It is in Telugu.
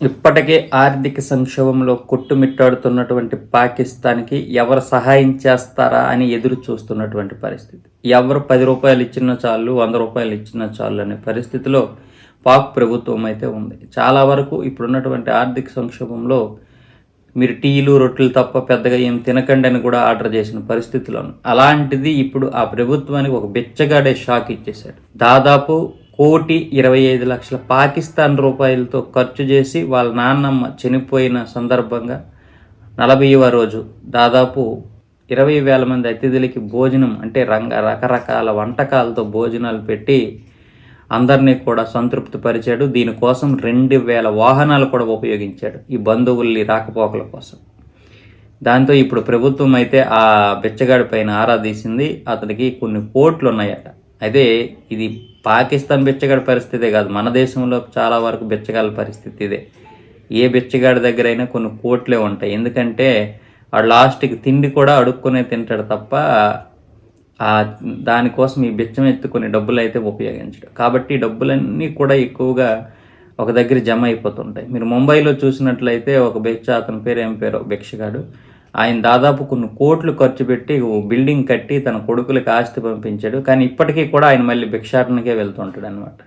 ఇప్పటికే ఆర్థిక సంక్షోభంలో కొట్టుమిట్టాడుతున్నటువంటి పాకిస్తాన్కి ఎవరు సహాయం చేస్తారా అని ఎదురు చూస్తున్నటువంటి పరిస్థితి. ఎవరు పది రూపాయలు ఇచ్చిన చాలు వంద రూపాయలు ఇచ్చిన చాలు అనే పరిస్థితిలో పాక్ ప్రభుత్వం అయితే ఉంది. చాలా వరకు ఇప్పుడున్నటువంటి ఆర్థిక సంక్షోభంలో మీరు టీలు రొట్టెలు తప్ప పెద్దగా ఏం తినకండి అని కూడా ఆర్డర్ చేసిన పరిస్థితిలో అలాంటిది ఇప్పుడు ఆ ప్రభుత్వానికి ఒక బిచ్చగాడే షాక్ ఇచ్చేశాడు. దాదాపు కోటి ఇరవై ఐదు లక్షల పాకిస్తాన్ రూపాయలతో ఖర్చు చేసి వాళ్ళ నాన్నమ్మ చనిపోయిన సందర్భంగా నలభైవ రోజు దాదాపు ఇరవై వేల మంది అతిథులకి భోజనం అంటే రంగ రకరకాల వంటకాలతో భోజనాలు పెట్టి అందరినీ కూడా సంతృప్తి పరిచాడు. దీనికోసం రెండు వేల వాహనాలు కూడా ఉపయోగించాడు ఈ బంధువుల్ని రాకపోకల కోసం. దాంతో ఇప్పుడు ప్రభుత్వం అయితే ఆ బిచ్చగాడి పైన ఆరా తీసింది. అతనికి కొన్ని కోట్లు ఉన్నాయట. అయితే ఇది పాకిస్తాన్ బిచ్చగాడి పరిస్థితే కాదు. మన దేశంలో చాలా వరకు బిచ్చగాళ్ళ పరిస్థితి ఇదే. ఏ బిచ్చగాడి దగ్గర అయినా కొన్ని కోట్లే ఉంటాయి. ఎందుకంటే వాడు లాస్ట్కి తిండి కూడా అడుక్కునే తింటాడు తప్ప దానికోసం ఈ బిచ్చం ఎత్తుకునే డబ్బులు అయితే ఉపయోగించడు. కాబట్టి డబ్బులన్నీ కూడా ఎక్కువగా ఒక దగ్గర జమ అయిపోతుంటాయి. మీరు ముంబైలో చూసినట్లయితే ఒక బిచ్చ అతని పేరు ఏం పేరు? భిక్షగాడు. ఆయన దాదాపు కొన్ని కోట్లు ఖర్చు పెట్టి ఓ బిల్డింగ్ కట్టి తన కొడుకులకు ఆస్తి పంపించాడు. కానీ ఇప్పటికీ కూడా ఆయన మళ్ళీ భిక్షాటనకే వెళ్తుంటాడు అనమాట